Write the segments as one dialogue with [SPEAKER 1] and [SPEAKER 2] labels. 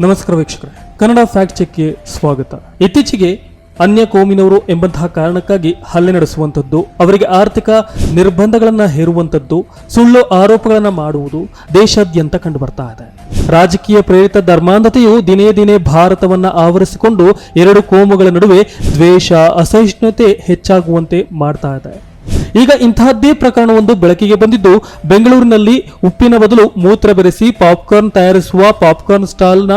[SPEAKER 1] ನಮಸ್ಕಾರ ವೀಕ್ಷಕರೇ. ಕನ್ನಡ ಫ್ಯಾಕ್ಟ್ ಚೆಕ್ಗೆ ಸ್ವಾಗತ. ಇತ್ತೀಚೆಗೆ ಅನ್ಯ ಕೋಮಿನವರು ಎಂಬಂತಹ ಕಾರಣಕ್ಕಾಗಿ ಹಲ್ಲೆ ನಡೆಸುವಂಥದ್ದು, ಅವರಿಗೆ ಆರ್ಥಿಕ ನಿರ್ಬಂಧಗಳನ್ನು ಹೇರುವಂಥದ್ದು, ಸುಳ್ಳು ಆರೋಪಗಳನ್ನು ಮಾಡುವುದು ದೇಶಾದ್ಯಂತ ಕಂಡು ಬರ್ತಾ ಇದೆ. ರಾಜಕೀಯ ಪ್ರೇರಿತ ಧರ್ಮಾಂಧತೆಯು ದಿನೇ ದಿನೇ ಭಾರತವನ್ನು ಆವರಿಸಿಕೊಂಡು ಎರಡು ಕೋಮುಗಳ ನಡುವೆ ದ್ವೇಷ, ಅಸಹಿಷ್ಣುತೆ ಹೆಚ್ಚಾಗುವಂತೆ ಮಾಡ್ತಾ ಇದೆ. ಈಗ ಇಂತಹದ್ದೇ ಪ್ರಕರಣವೊಂದು ಬೆಳಕಿಗೆ ಬಂದಿದ್ದು, ಬೆಂಗಳೂರಿನಲ್ಲಿ ಉಪ್ಪಿನ ಬದಲು ಮೂತ್ರ ಬೆರೆಸಿ ಪಾಪ್ಕಾರ್ನ್ ತಯಾರಿಸುವ ಪಾಪ್ಕಾರ್ನ್ ಸ್ಟಾಲ್ನ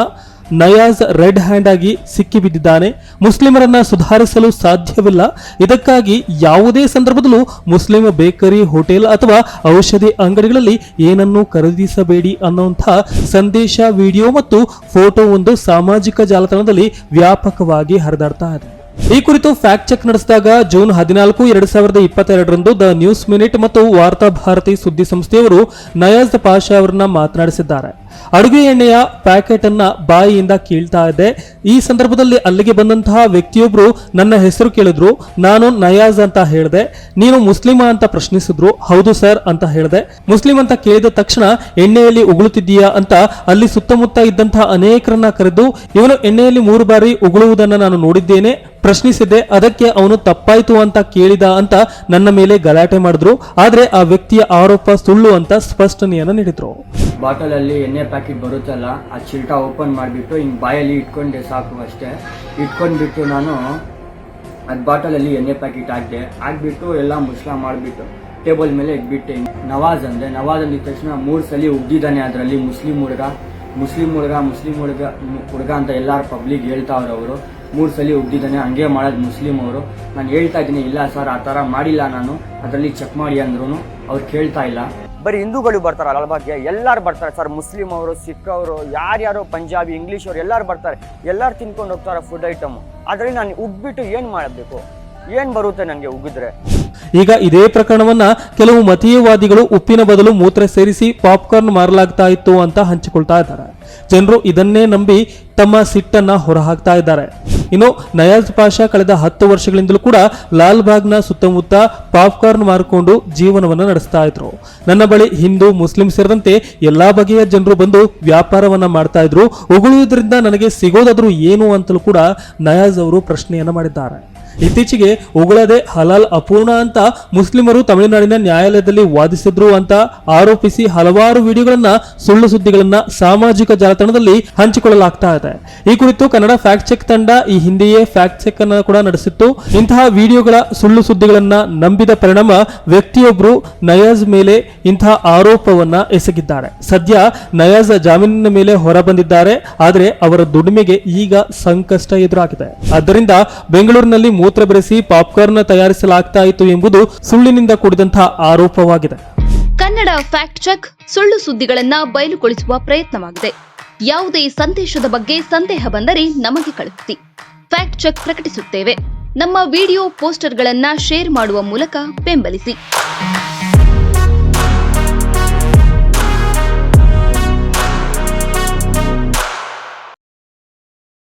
[SPEAKER 1] ನಯಾಜ್ ರೆಡ್ ಹ್ಯಾಂಡ್ ಆಗಿ ಸಿಕ್ಕಿಬಿದ್ದಿದ್ದಾನೆ. ಮುಸ್ಲಿಮರನ್ನ ಸುಧಾರಿಸಲು ಸಾಧ್ಯವಿಲ್ಲ. ಇದಕ್ಕಾಗಿ ಯಾವುದೇ ಸಂದರ್ಭದಲ್ಲೂ ಮುಸ್ಲಿಂ ಬೇಕರಿ, ಹೋಟೆಲ್ ಅಥವಾ ಔಷಧಿ ಅಂಗಡಿಗಳಲ್ಲಿ ಏನನ್ನೂ ಖರೀದಿಸಬೇಡಿ ಅನ್ನುವಂತಹ ಸಂದೇಶ, ವಿಡಿಯೋ ಮತ್ತು ಫೋಟೋ ಒಂದು ಸಾಮಾಜಿಕ ಜಾಲತಾಣದಲ್ಲಿ ವ್ಯಾಪಕವಾಗಿ ಹರಿದಾಡ್ತಾ ಇದೆ. ಈ ಕುರಿತು ಫ್ಯಾಕ್ಟ್ ಚೆಕ್ ನಡೆಸಿದಾಗ ಜೂನ್ ಹದಿನಾಲ್ಕು, ಎರಡ್ ಸಾವಿರದ ಇಪ್ಪತ್ತೆರಡರಂದು ದ ನ್ಯೂಸ್ ಮಿನಿಟ್ ಮತ್ತು ವಾರ್ತಾ ಭಾರತಿ ಸುದ್ದಿ ಸಂಸ್ಥೆಯವರು ನಯಾಜ್ ಪಾಷಾ ಅವರನ್ನ ಮಾತನಾಡಿಸಿದ್ದಾರೆ. ಅಡುಗೆ ಎಣ್ಣೆಯ ಪ್ಯಾಕೆಟ್ ಅನ್ನ ಬಾಯಿಯಿಂದ ಕೀಳ್ತಾ ಇದ್ದೆ. ಈ ಸಂದರ್ಭದಲ್ಲಿ ಅಲ್ಲಿಗೆ ಬಂದಂತಹ ವ್ಯಕ್ತಿಯೊಬ್ರು ನನ್ನ ಹೆಸರು ಕೇಳಿದ್ರು. ನಾನು ನಯಾಜ್ ಅಂತ ಹೇಳಿದೆ. ನೀನು ಮುಸ್ಲಿಮ ಅಂತ ಪ್ರಶ್ನಿಸಿದ್ರು. ಹೌದು ಸರ್ ಅಂತ ಹೇಳಿದೆ. ಮುಸ್ಲಿಂ ಅಂತ ಕೇಳಿದ ತಕ್ಷಣ ಎಣ್ಣೆಯಲ್ಲಿ ಉಗುಳುತ್ತಿದ್ದೀಯಾ ಅಂತ ಅಲ್ಲಿ ಸುತ್ತಮುತ್ತ ಇದ್ದಂತಹ ಅನೇಕರನ್ನ ಕರೆದು, ಇವನು ಎಣ್ಣೆಯಲ್ಲಿ ಮೂರು ಬಾರಿ ಉಗುಳುವುದನ್ನು ನಾನು ನೋಡಿದ್ದೇನೆ. ಪ್ರಶ್ನಿಸಿದೆ ಅದಕ್ಕೆ ಅವನು ತಪ್ಪಾಯ್ತು ಅಂತ ಕೇಳಿದ ಅಂತ ನನ್ನ ಮೇಲೆ ಗಲಾಟೆ ಮಾಡಿದ್ರು. ಆದ್ರೆ ಆ ವ್ಯಕ್ತಿಯ ಆರೋಪ ಸುಳ್ಳು ಅಂತ ಸ್ಪಷ್ಟನೆಯನ್ನು ನೀಡಿದ್ರು.
[SPEAKER 2] ಬಾಟಲಲ್ಲಿ ಎಣ್ಣೆ ಪ್ಯಾಕೆಟ್ ಬರುತ್ತಲ್ಲ, ಆ ಚಿಲ್ಟ ಓಪನ್ ಮಾಡಿಬಿಟ್ಟು ಹಿಂಗೆ ಬಾಯಲ್ಲಿ ಇಟ್ಕೊಂಡೆ ಸಾಕು ಅಷ್ಟೇ. ಇಟ್ಕೊಂಡ್ಬಿಟ್ಟು ನಾನು ಅದು ಬಾಟಲಲ್ಲಿ ಎಣ್ಣೆ ಪ್ಯಾಕೆಟ್ ಹಾಕಿದೆ. ಹಾಕ್ಬಿಟ್ಟು ಎಲ್ಲ ಮುಸ್ಲ ಮಾಡಿಬಿಟ್ಟು ಟೇಬಲ್ ಮೇಲೆ ಇಟ್ಬಿಟ್ಟೆ. ನವಾಜ್ ಅಂದೆ. ನವಾಜ್ ಅಂದಿದ ತಕ್ಷಣ ಮೂರು ಸಲ ಉಗ್ದಿದ್ದಾನೆ ಅದರಲ್ಲಿ ಮುಸ್ಲಿಂ ಹುಡುಗ. ಮುಸ್ಲಿಂ ಹುಡುಗ ಮುಸ್ಲಿಂ ಹುಡುಗ ಹುಡುಗ ಅಂತ ಎಲ್ಲಾರು ಪಬ್ಲಿಕ್ ಹೇಳ್ತಾವ್ರು ಅವರು ಮೂರು ಸಲ ಉಗ್ದಿದ್ದಾನೆ. ಹಂಗೆ ಮಾಡೋದು ಮುಸ್ಲಿಂ ಅವರು. ನಾನು ಹೇಳ್ತಾ ಇದ್ದೀನಿ, ಇಲ್ಲ ಸರ್, ಆ ಥರ ಮಾಡಿಲ್ಲ ನಾನು. ಅದರಲ್ಲಿ ಚೆಕ್ ಮಾಡಿ ಅಂದ್ರೂ ಅವ್ರು ಕೇಳ್ತಾ ಇಲ್ಲ. ಬರೀ ಹಿಂದೂಗಳು ಬರ್ತಾರೆ ಅಲ್ಬಾಗ್ಗೆ ಎಲ್ಲರೂ ಬರ್ತಾರೆ ಸರ್. ಮುಸ್ಲಿಂ ಅವರು, ಸಿಖ್ ಅವರು, ಯಾರ್ಯಾರು, ಪಂಜಾಬಿ, ಇಂಗ್ಲೀಷ್ ಅವರು ಎಲ್ಲರೂ ಬರ್ತಾರೆ. ಎಲ್ಲರೂ ತಿನ್ಕೊಂಡು ಹೋಗ್ತಾರೆ ಫುಡ್ ಐಟಮ್ ಆದರೆ ನಾನು ಉಗ್ಬಿಟ್ಟು ಏನು ಮಾಡಬೇಕು? ಏನು ಬರುತ್ತೆ ನನಗೆ ಉಗಿದ್ರೆ?
[SPEAKER 1] ಈಗ ಇದೇ ಪ್ರಕರಣವನ್ನ ಕೆಲವು ಮತೀಯವಾದಿಗಳು ಉಪ್ಪಿನ ಬದಲು ಮೂತ್ರ ಸೇರಿಸಿ ಪಾಪ್ಕಾರ್ನ್ ಮಾರಲಾಗ್ತಾ ಇತ್ತು ಅಂತ ಹಂಚಿಕೊಳ್ತಾ ಇದ್ದಾರೆ. ಜನರು ಇದನ್ನೇ ನಂಬಿ ತಮ್ಮ ಸಿಟ್ಟನ್ನ ಹೊರಹಾಕ್ತಾ ಇದ್ದಾರೆ. ಇನ್ನು ನಯಾಜ್ ಪಾಷಾ ಕಳೆದ ಹತ್ತು ವರ್ಷಗಳಿಂದಲೂ ಕೂಡ ಲಾಲ್ ಬಾಗ್ನ ಸುತ್ತಮುತ್ತ ಪಾಪ್ಕಾರ್ನ್ ಮಾರಿಕೊಂಡು ಜೀವನವನ್ನು ನಡೆಸ್ತಾ ಇದ್ರು. ನನ್ನ ಬಳಿ ಹಿಂದೂ, ಮುಸ್ಲಿಂ ಸೇರಿದಂತೆ ಎಲ್ಲಾ ಬಗೆಯ ಜನರು ಬಂದು ವ್ಯಾಪಾರವನ್ನ ಮಾಡ್ತಾ ಇದ್ರು. ಉಗುಳುವುದರಿಂದ ನನಗೆ ಸಿಗೋದಾದ್ರೂ ಏನು ಅಂತಲೂ ಕೂಡ ನಯಾಜ್ ಅವರು ಪ್ರಶ್ನೆಯನ್ನ ಮಾಡಿದ್ದಾರೆ. ಇತ್ತೀಚೆಗೆ ಉಗುಳದೆ ಹಲಾಲ್ ಅಪೂರ್ಣ ಅಂತ ಮುಸ್ಲಿಮರು ತಮಿಳುನಾಡಿನ ನ್ಯಾಯಾಲಯದಲ್ಲಿ ವಾದಿಸಿದ್ರು ಅಂತ ಆರೋಪಿಸಿ ಹಲವಾರು ವಿಡಿಯೋಗಳನ್ನ ಸುಳ್ಳು ಸುದ್ದಿಗಳನ್ನ ಸಾಮಾಜಿಕ ಜಾಲತಾಣದಲ್ಲಿ ಹಂಚಿಕೊಳ್ಳಲಾಗ್ತಾ ಇದೆ. ಈ ಕುರಿತು ಕನ್ನಡ ಫ್ಯಾಕ್ಟ್ ಚೆಕ್ ತಂಡ ಈ ಹಿಂದೆಯೇ ಫ್ಯಾಕ್ಟ್ ಚೆಕ್ ಅನ್ನ ಕೂಡ ನಡೆಸಿತ್ತು. ಇಂತಹ ವಿಡಿಯೋಗಳ ಸುಳ್ಳು ಸುದ್ದಿಗಳನ್ನ ನಂಬಿದ ಪರಿಣಾಮ ವ್ಯಕ್ತಿಯೊಬ್ಬರು ನಯಾಜ್ ಮೇಲೆ ಇಂತಹ ಆರೋಪವನ್ನ ಎಸಗಿದ್ದಾರೆ. ಸದ್ಯ ನಯಾಜ್ ಜಾಮೀನಿನ ಮೇಲೆ ಹೊರ ಬಂದಿದ್ದಾರೆ ಆದರೆ ಅವರ ದುಡಿಮೆಗೆ ಈಗ ಸಂಕಷ್ಟ ಎದುರಾಗಿದೆ. ಆದ್ದರಿಂದ ಬೆಂಗಳೂರಿನಲ್ಲಿ ಮೂತ್ರ ಬೆರೆಸಿ ಪಾಪ್ಕಾರ್ನ್ ತಯಾರಿಸಲಾಗ್ತಾ ಇತ್ತು ಎಂಬುದು ಸುಳ್ಳಿನಿಂದ ಕೂಡಿದಂತಹ ಆರೋಪವಾಗಿದೆ.
[SPEAKER 3] ಕನ್ನಡ ಫ್ಯಾಕ್ಟ್ ಚೆಕ್ ಸುಳ್ಳು ಸುದ್ದಿಗಳನ್ನ ಬಯಲುಗೊಳಿಸುವ ಪ್ರಯತ್ನವಾಗಿದೆ. ಯಾವುದೇ ಸಂದೇಶದ ಬಗ್ಗೆ ಸಂದೇಹ ಬಂದರೆ ನಮಗೆ ಕಳುಹಿಸಿ. ಫ್ಯಾಕ್ಟ್ ಚೆಕ್ ಪ್ರಕಟಿಸುತ್ತೇವೆ. ನಮ್ಮ ವಿಡಿಯೋ ಪೋಸ್ಟರ್ಗಳನ್ನ ಶೇರ್ ಮಾಡುವ ಮೂಲಕ ಬೆಂಬಲಿಸಿ.